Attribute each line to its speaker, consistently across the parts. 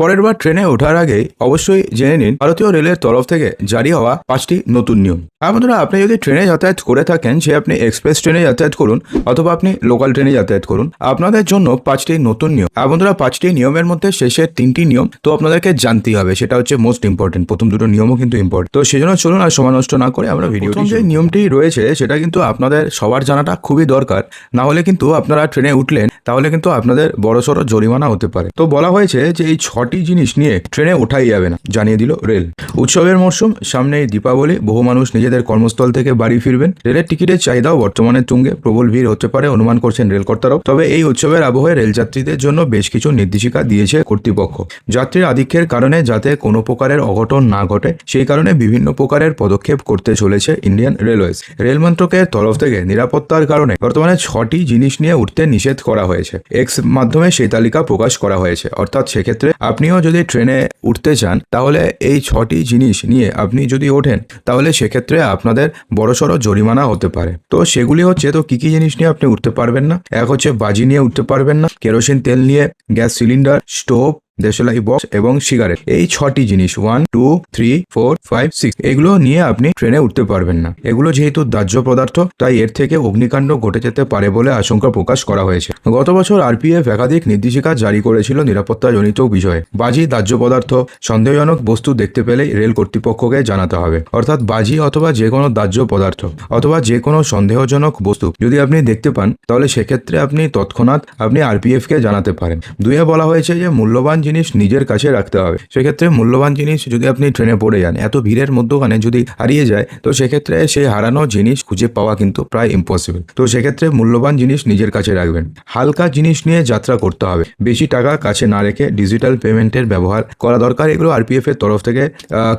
Speaker 1: পরের বার ট্রেনে ওঠার আগে অবশ্যই জেনে নিন ভারতীয় রেলের তরফ থেকে জারি হওয়া পাঁচটি নতুন নিয়ম। আর বন্ধুরা আপনি যদি ট্রেনে যাতায়াত করে থাকেন সে আপনি এক্সপ্রেস ট্রেনে যাতায়াত করুন অথবা আপনি লোকাল ট্রেনে যাতায়াত করুন আপনাদের জন্য পাঁচটি নতুন নিয়ম। আর বন্ধুরা পাঁচটি নিয়মের মধ্যে শেষের তিনটি নিয়ম তো আপনাদেরকে জানতেই হবে সেটা হচ্ছে মোস্ট ইম্পর্টেন্ট প্রথম দুটো নিয়মও কিন্তু ইম্পর্টেন্ট তো সেজন্য চলুন আর সময় নষ্ট না করে আমরা ভিডিও যে নিয়মটি রয়েছে সেটা কিন্তু আপনাদের সবার জানাটা খুবই দরকার। না হলে কিন্তু আপনারা ট্রেনে উঠলেন তাহলে কিন্তু আপনাদের বড়সড় জরিমানা হতে পারে। তো বলা হয়েছে যে এই ছটি জিনিস নিয়ে ট্রেনে ওঠাই যাবে না জানিয়ে দিল রেল। উৎসবের মরশুম সামনেই দীপাবলি, বহু মানুষ নিজেদের কর্মস্থল থেকে বাড়ি ফিরবেন। রেলের টিকিটের চাহিদাও বর্তমানে তুঙ্গে, প্রবল ভিড় হতে পারে, অনুমান করছেন রেল কর্তারাও তবে এই উৎসবের আবহে রেলযাত্রীদের জন্য বেশ কিছু নির্দেশিকা দিয়েছে কর্তৃপক্ষ। যাত্রীর আধিক্যের কারণে যাতে কোনো প্রকারের অঘটন না ঘটে, সেই কারণে বিভিন্ন প্রকারের পদক্ষেপ করতে চলেছে ইন্ডিয়ান রেলওয়েজ। রেল মন্ত্রকের তরফ থেকে নিরাপত্তার কারণে বর্তমানে ছটি জিনিস নিয়ে উঠতে নিষেধ করা হয়েছে। এক্স মাধ্যমে সেই তালিকা প্রকাশ করা হয়েছে। অর্থাৎ সেক্ষেত্রে আপনিও যদি ট্রেনে উঠতে চান, তাহলে এই ছটি জিনিস নিয়ে আপনি যদি ওঠেন, তাহলে সেক্ষেত্রে আপনাদের বড়সড় জরিমানা হতে পারে। তো সেগুলি হচ্ছে, তো কি কি জিনিস নিয়ে আপনি উঠতে পারবেন না? এক হচ্ছে বাজি নিয়ে উঠতে পারবেন না। কেরোসিন তেল নিয়ে গ্যাস সিলিন্ডার, স্টোভ দেশলাই বক্স এবং সিগারেট। এই ছটি জিনিস one two three four five six এগুলো নিয়ে আপনি ট্রেনে উঠতে পারবেন না। এগুলো যেহেতু দাহ্য পদার্থ, তাই এর থেকে অগ্নিকাণ্ড ঘটে যেতে পারে বলে আশঙ্কা প্রকাশ করা হয়েছে। গত বছর আরপিএফ একাধিক নির্দেশিকা জারি করেছিল নিরাপত্তাজনিত বিষয়ে। বাজি, দাহ্য পদার্থ, সন্দেহজনক বস্তু দেখতে পেলেই রেল কর্তৃপক্ষকে জানাতে হবে। অর্থাৎ বাজি অথবা যে কোনো দাহ্য পদার্থ অথবা যে কোনো সন্দেহজনক বস্তু যদি আপনি দেখতে পান, তাহলে সেক্ষেত্রে আপনি তৎক্ষণাৎ আপনি আরপিএফ কে জানাতে পারেন। দুয়ে বলা হয়েছে যে, মূল্যবান জিনিস নিজের কাছে রাখতে হবে। সেক্ষেত্রে মূল্যবান জিনিস যদি আপনি ট্রেনে পড়ে যান, এত ভিড়ের মধ্যখানে যদি হারিয়ে যায়, তো সেক্ষেত্রে সেই হারানো জিনিস খুঁজে পাওয়া কিন্তু প্রায় ইম্পসিবল তো সেক্ষেত্রে মূল্যবান জিনিস নিজের কাছে রাখবেন। হালকা জিনিস নিয়ে যাত্রা করতে হবে। বেশি টাকা কাছে না রেখে ডিজিটাল পেমেন্টের ব্যবহার করা দরকার। এগুলো আরপিএফ এর তরফ থেকে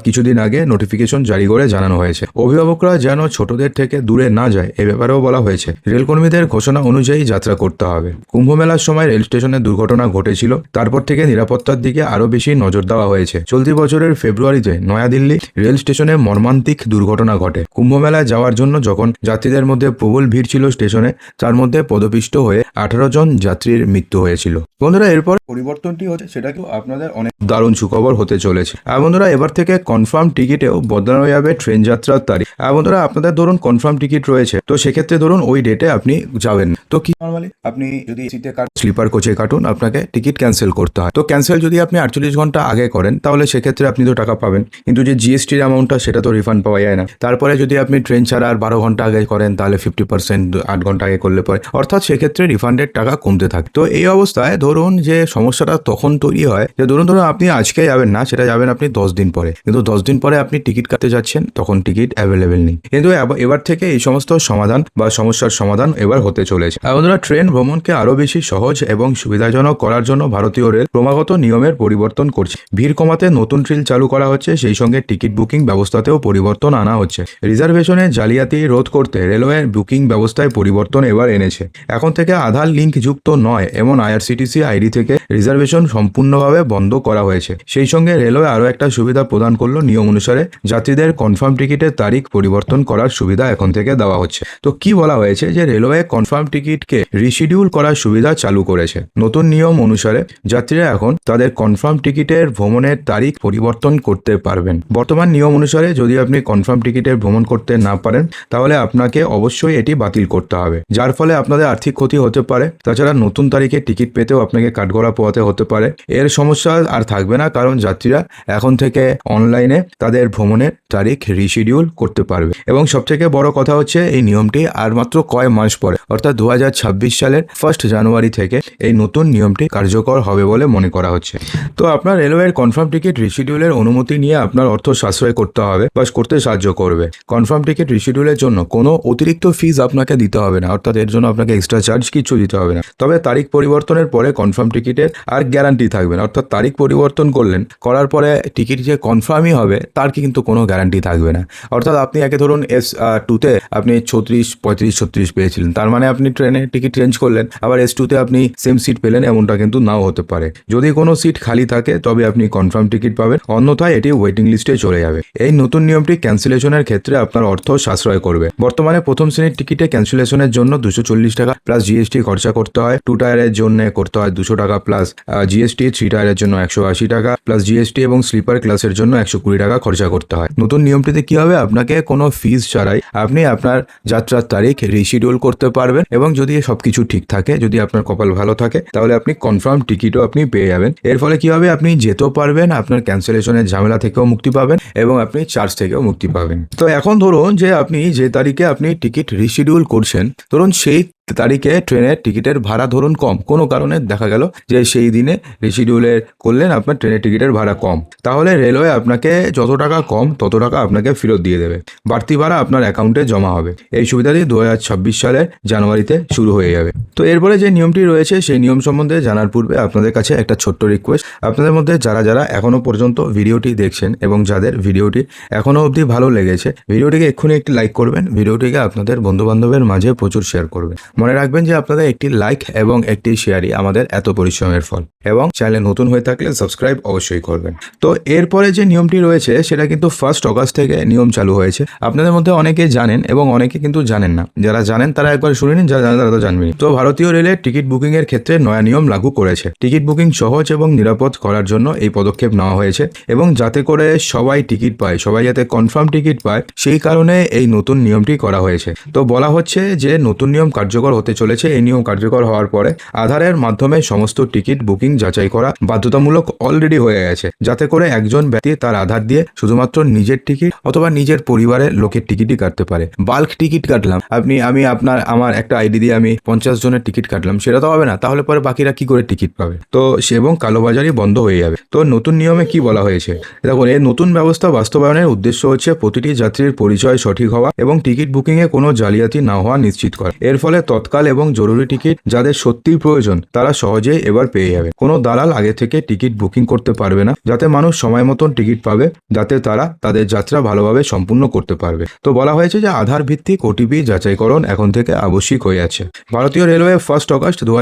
Speaker 1: কিছুদিন আগে নোটিফিকেশন জারি করে জানানো হয়েছে। অভিভাবকরা যেন ছোটদের থেকে দূরে না যায়, এ ব্যাপারেও বলা হয়েছে। রেলকর্মীদের ঘোষণা অনুযায়ী যাত্রা করতে হবে। কুম্ভ মেলার সময় রেল স্টেশনে দুর্ঘটনা ঘটেছিল। তারপর থেকে নিরাপত্তার দিকে আরও বেশি নজর দেওয়া হয়েছে। চলতি বছরের ফেব্রুয়ারিতে নয়াদিল্লি রেল স্টেশনে মর্মান্তিক দুর্ঘটনা ঘটে। কুম্ভ মেলায় যাওয়ার জন্য যখন যাত্রীদের মধ্যে প্রবল ভিড় ছিল স্টেশনে, তার মধ্যে পদপিষ্ট হয়ে আঠারো জন যাত্রীর মৃত্যু হয়েছিল। বন্ধুরা, এরপর পরিবর্তনটি হচ্ছে সেটা কিন্তু আপনাদের অনেক দারুণ সুখবর হতে চলেছে। বন্ধুরা, এবার থেকে কনফার্ম টিকিটেও বদলানো যাবে ট্রেন যাত্রার তারিখ। বন্ধুরা, আপনাদের ধরুন কনফার্ম টিকিট রয়েছে, তো সেক্ষেত্রে ধরুন ওই ডেটে আপনি যাবেন। তো কি নর্মালি আপনি যদি সিটে স্লিপার কোচে কাটুন, আপনাকে টিকিট ক্যান্সেল করতে হয়। তো ক্যান্সেল যদি আপনি আটচল্লিশ ঘণ্টা আগে করেন, তাহলে সেক্ষেত্রে আপনি তো টাকা পাবেন। কিন্তু যে জিএসটির অ্যামাউন্টটা সেটা তো রিফান্ড পাওয়া যায় না। তারপরে যদি আপনি ট্রেন ছাড়া আর বারো ঘণ্টা আগে করেন, তাহলে ফিফটি পার্সেন্ট আট ঘণ্টা আগে করলে পরে। অর্থাৎ সেক্ষেত্রে রিফান্ডের টাকা কমতে থাকে। তো এই অবস্থায় ধরুন যে সমস্যাটা তখন তৈরি হয় যে ধরুন ধরুন আপনি আজকে যাবেন না, সেটা যাবেন আপনি দশ দিন পরে। কিন্তু দশ দিন পরে আপনি টিকিট কাটতে যাচ্ছেন, তখন টিকিট অ্যাভেলেবেল নেই। কিন্তু এব- এবার থেকে এই সমস্ত সমাধান বা সমস্যার সমাধান এবার হতে চলেছে। বন্ধুরা, ট্রেন ভ্রমণকে আরও বেশি সহজ এবং সুবিধাজনক করার জন্য ভারতীয় রেল ক্রমাগত নিয়মের পরিবর্তন করছে। ভিড় কমাতে নতুন ট্রেন চালু করা হচ্ছে, সেই সঙ্গে টিকিট বুকিং ব্যবস্থাতেও পরিবর্তন আনা হচ্ছে। রিজার্ভেশনে জালিয়াতি রোধ করতে রেলওয়ের বুকিং ব্যবস্থায় পরিবর্তন এবার এনেছে। এখন থেকে আধার লিঙ্ক যুক্ত নয়, এমন আইআরসিটিসি আইডি থেকে রিজার্ভেশন সম্পূর্ণভাবে বন্ধ করা হয়েছে। সেই সঙ্গে রেলওয়ে আরও একটা সুবিধা প্রদান করল নিয়ম অনুসারে যাত্রীদের কনফার্ম টিকিটের তারিখ পরিবর্তন করার সুবিধা এখন থেকে দেওয়া হচ্ছে। তো কি বলা হয়েছে যে রেলওয়ে কনফার্ম টিকিটকে রিশিডিউল করার সুবিধা চালু করেছে? নতুন নিয়ম অনুসারে যাত্রীরা এখন তাদের কনফার্ম টিকিটের ভ্রমণের তারিখ পরিবর্তন করতে পারবেন। বর্তমান নিয়ম অনুসারে যদি আপনি কনফার্ম টিকিটের ভ্রমণ করতে না পারেন, তাহলে আপনাকে অবশ্যই এটি বাতিল করতে হবে। যার ফলে আপনাদের আর্থিক ক্ষতি হতে পারে। তাছাড়া নতুন তারিখে টিকিট পেতেও আপনাকে কাঠগড়া পোয়াতে হতে পারে। এর সমস্যা আর থাকবে না, কারণ যাত্রীরা এখন থেকে অনলাইনে তাদের ভ্রমণের তারিখ রিশিডিউল করতে পারবে। এবং সবথেকে বড় কথা হচ্ছে, এই নিয়মটি আর মাত্র কয় মাস পরে, অর্থাৎ দু হাজার ছাব্বিশ সালের ফার্স্ট জানুয়ারি থেকে এই নতুন নিয়মটি কার্যকর হবে বলে মনে করা হচ্ছে। তো আপনার রেলওয়ের কনফার্ম টিকিট রিশিডিউলের অনুমতি নিয়ে আপনার অর্থ সাশ্রয় করতে হবে বা করতে সাহায্য করবে। কনফার্ম টিকিট রিশিডিউলের জন্য কোনো অতিরিক্ত ফিজ আপনাকে দিতে হবে না, অর্থাৎ এর জন্য আপনাকে এক্সট্রা চার্জ কিছু দিতে হবে না। তবে তারিখ পরিবর্তনের পরে কনফার্ম টিকিটের আর গ্যারান্টি থাকবে না। অর্থাৎ তারিখ পরিবর্তন করলেন, করার পরে টিকিট যে কনফার্মই হবে, তার কি কিন্তু কোনো গ্যারান্টি থাকবে না। অর্থাৎ আপনি একে ধরুন এস টুতে আপনি ছত্রিশ, পঁয়ত্রিশ, ছত্রিশ পেয়েছিলেন। তার মানে আপনি ট্রেনে টিকিট চেঞ্জ করলেন, আবার এস টুতে আপনি সেম সিট পেলেন, এমনটা কিন্তু নাও হতে পারে। যদি কোনো সিট খালি থাকে, তবে আপনি কনফার্ম টিকিট পাবেন, অন্যথায় এটি ওয়েটিং লিস্টে চলে যাবে। এই নতুন নিয়মটি ক্যান্সেলেশনের ক্ষেত্রে আপনার অর্থ সাশ্রয় করবে। বর্তমানে প্রথম শ্রেণির টিকিটে ক্যান্সেলেশনের জন্য দুশো চল্লিশ টাকা প্লাস জিএসটি খরচা করতে হয়। টু টায়ারের জন্য করতে হয় দুশো টাকা প্লাস জিএসটি থ্রি টায়ারের জন্য একশো আশি টাকা প্লাস জিএসটি এবং স্লিপার ক্লাসের জন্য একশো কুড়ি টাকা খরচা করতে হয়। নতুন নিয়মটিতে কি হবে? আপনাকে কোনো ফিস ছাড়াই আপনি আপনার যাত্রার তারিখ রিশিডিউল করতে পারবেন এবং যদি সবকিছু ঠিক থাকে, যদি আপনার কপাল ভালো থাকে, তাহলে আপনি কনফার্ম টিকিটও আপনি পেয়ে যাবেন। এর ফলে কি হবে? আপনি যেতেও পারবেন, আপনার ক্যান্সেলেশনের ঝামেলা থেকেও মুক্তি পাবেন এবং আপনি চার্জ থেকেও মুক্তি পাবেন। তো এখন ধরুন যে আপনি যে তারিখে আপনি টিকিট রিশিডিউল করছেন, ধরুন সেই তারিখে ট্রেনের টিকিটের ভাড়া ধরুন কম। কোনো কারণে দেখা গেল যে সেই দিনে রিশিডিউলে করলেন আপনার ট্রেনের টিকিটের ভাড়া কম। তাহলে রেলওয়ে আপনাকে যত টাকা কম, তত টাকা আপনাকে ফেরত দিয়ে দেবে। বাড়তি ভাড়া আপনার অ্যাকাউন্টে জমা হবে। এই সুবিধাটি দু হাজার ছাব্বিশ সালের জানুয়ারিতে শুরু হয়ে যাবে। তো এরপরে যে নিয়মটি রয়েছে, সেই নিয়ম সম্বন্ধে জানার পূর্বে আপনাদের কাছে একটা ছোট্ট রিকোয়েস্ট আপনাদের মধ্যে যারা যারা এখনও পর্যন্ত ভিডিওটি দেখছেন এবং যাদের ভিডিওটি এখনও অবধি ভালো লেগেছে, ভিডিওটিকে এক্ষুনি একটি লাইক করবেন। ভিডিওটিকে আপনাদের বন্ধু বান্ধবের মাঝে প্রচুর শেয়ার করবেন। মনে রাখবেন যে আপনাদের একটি লাইক এবং একটি শেয়ারই আমাদের এত পরিশ্রমের ফল। এবং চ্যানেলে নতুন হয়ে থাকলে সাবস্ক্রাইব অবশ্যই করবেন। তো এরপরে যে নিয়মটি রয়েছে, সেটা কিন্তু ফার্স্ট অগাস্ট থেকে নিয়ম চালু হয়েছে। আপনাদের মধ্যে অনেকে জানেন এবং অনেকে কিন্তু জানেন না। যারা জানেন, তারা একবার শুনে নিন, যারা জানেন, তারা তো জানবেন তো ভারতীয় রেলের টিকিট বুকিং এর ক্ষেত্রে নয়া নিয়ম লাগু করেছে। টিকিট বুকিং সহজ এবং নিরাপদ করার জন্য এই পদক্ষেপ নেওয়া হয়েছে। এবং যাতে করে সবাই টিকিট পায়, সবাই যাতে কনফার্ম টিকিট পায়, সেই কারণে এই নতুন নিয়মটি করা হয়েছে। তো বলা হচ্ছে যে নতুন নিয়ম কার্যকর হতে চলেছে এই নিয়ম কার্যকর হওয়ার পরে আধারের মাধ্যমে সমস্ত টিকিট বুকিং যাচাই করা বাধ্যতামূলক অলরেডি হয়ে গেছে। যাতে করে একজন ব্যক্তি তার আধার দিয়ে শুধুমাত্র নিজের টিকিট অথবা নিজের পরিবারের লোকের টিকিটই কাটতে পারে। বাল্ক টিকিট কাটলাম। আপনি, আমি আপনার, আমার একটা আইডি দিয়ে আমি পঞ্চাশ জনের টিকিট কাটলাম, সেটা তো হবে না। তাহলে পরে বাকিরা কি করে টিকিট পাবে? তো সে এবং কালোবাজারি বন্ধ হয়ে যাবে। তো নতুন নিয়মে কি বলা হয়েছে? দেখুন এই নতুন ব্যবস্থা বাস্তবায়নের উদ্দেশ্য হচ্ছে প্রতিটি যাত্রীর পরিচয় সঠিক হওয়া এবং টিকিট বুকিংয়ে কোনো জালিয়াতি না হওয়া নিশ্চিত করা। এর ফলে তৎকাল এবং জরুরি টিকিট যাদের সত্যিই প্রয়োজন, তারা সহজেই এবার পেয়ে যাবে। কোনো দালাল আগে থেকে টিকিট বুকিং করতে পারবে না, যাতে মানুষ সময় মতন টিকিট পাবে, যাতে তারা তাদের যাত্রা ভালোভাবে সম্পূর্ণ করতে পারবে। তো বলা হয়েছে যে আধার ভিত্তিক ওটিপি যাচাইকরণ এখন থেকে আবশ্যিক হয়ে আছে। ভারতীয় রেলওয়ে ফার্স্ট অগস্ট দু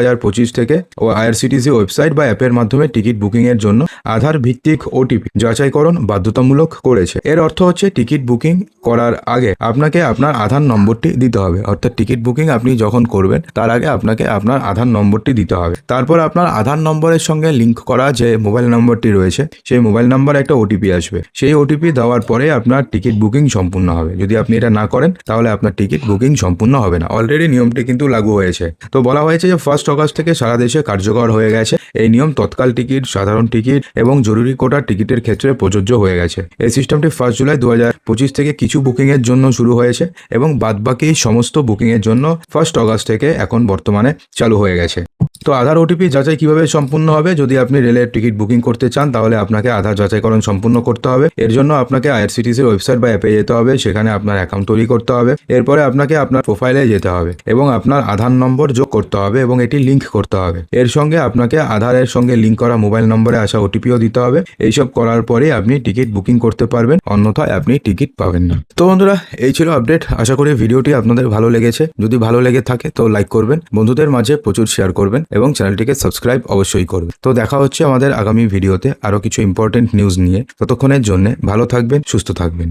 Speaker 1: থেকে ও আইআরসিটিসি ওয়েবসাইট বা অ্যাপের মাধ্যমে টিকিট বুকিং এর জন্য আধার ভিত্তিক ওটিপি যাচাইকরণ বাধ্যতামূলক করেছে। এর অর্থ হচ্ছে টিকিট বুকিং করার আগে আপনাকে আপনার আধার নম্বরটি দিতে হবে। অর্থাৎ টিকিট বুকিং আপনি যখন করবেন, তার আগে আপনাকে আপনার আধার নম্বরটি দিতে হবে। তারপর আপনার আধার নম্বরের সঙ্গে লিঙ্ক করা যে মোবাইল নম্বরটি রয়েছে, সেই মোবাইল নম্বরে একটা ওটিপি আসবে। সেই ওটিপি দেওয়ার পরে আপনার টিকিট বুকিং সম্পূর্ণ হবে। যদি আপনি এটা না করেন, তাহলে আপনার টিকিট বুকিং সম্পূর্ণ হবে না। অলরেডি নিয়মটি কিন্তু লাগু হয়েছে। তো বলা হয়েছে যে ফার্স্ট অগস্ট থেকে সারা দেশে কার্যকর হয়ে গেছে। এই নিয়ম তৎকাল টিকিট সাধারণ টিকিট এবং জরুরি কোটার টিকিটের ক্ষেত্রে প্রযোজ্য হয়ে গেছে। এই সিস্টেমটি ফার্স্ট জুলাই দু থেকে কিছু বুকিং এর জন্য শুরু হয়েছে এবং বাদবাকি সমস্ত বুকিং এর জন্য ফার্স্ট অগস্ট থেকে এখন বর্তমানে চালু হয়ে গেছে। তো আধার ওটিপি যাচাই কীভাবে সম্পূর্ণ হবে, যদি আপনি রেলের টিকিট বুকিং করতে চান, তাহলে আপনাকে আধার যাচাইকরণ সম্পূর্ণ করতে হবে। এর জন্য আপনাকে আইআরসিটিসির ওয়েবসাইট বা অ্যাপে যেতে হবে, সেখানে আপনার অ্যাকাউন্ট তৈরি করতে হবে। এরপরে আপনাকে আপনার প্রোফাইলে যেতে হবে এবং আপনার আধার নম্বর যোগ করতে হবে এবং এটি লিঙ্ক করতে হবে। এর সঙ্গে আপনাকে আধারের সঙ্গে লিঙ্ক করা মোবাইল নম্বরে আসা ওটিপিও দিতে হবে। এইসব করার পরে আপনি টিকিট বুকিং করতে পারবেন, অন্যথায় আপনি টিকিট পাবেন না। তো বন্ধুরা, এই ছিল আপডেট। আশা করি ভিডিওটি আপনাদের ভালো লেগেছে। যদি ভালো লেগে থাকে, তো লাইক করবেন, বন্ধুদের মাঝে প্রচুর শেয়ার করবেন এবং চ্যানেলটিকে সাবস্ক্রাইব অবশ্যই করবেন। তো দেখা হচ্ছে আমাদের আগামী ভিডিওতে আরও কিছু ইম্পর্টেন্ট নিউজ নিয়ে। ততক্ষণের জন্য ভালো থাকবেন, সুস্থ থাকবেন।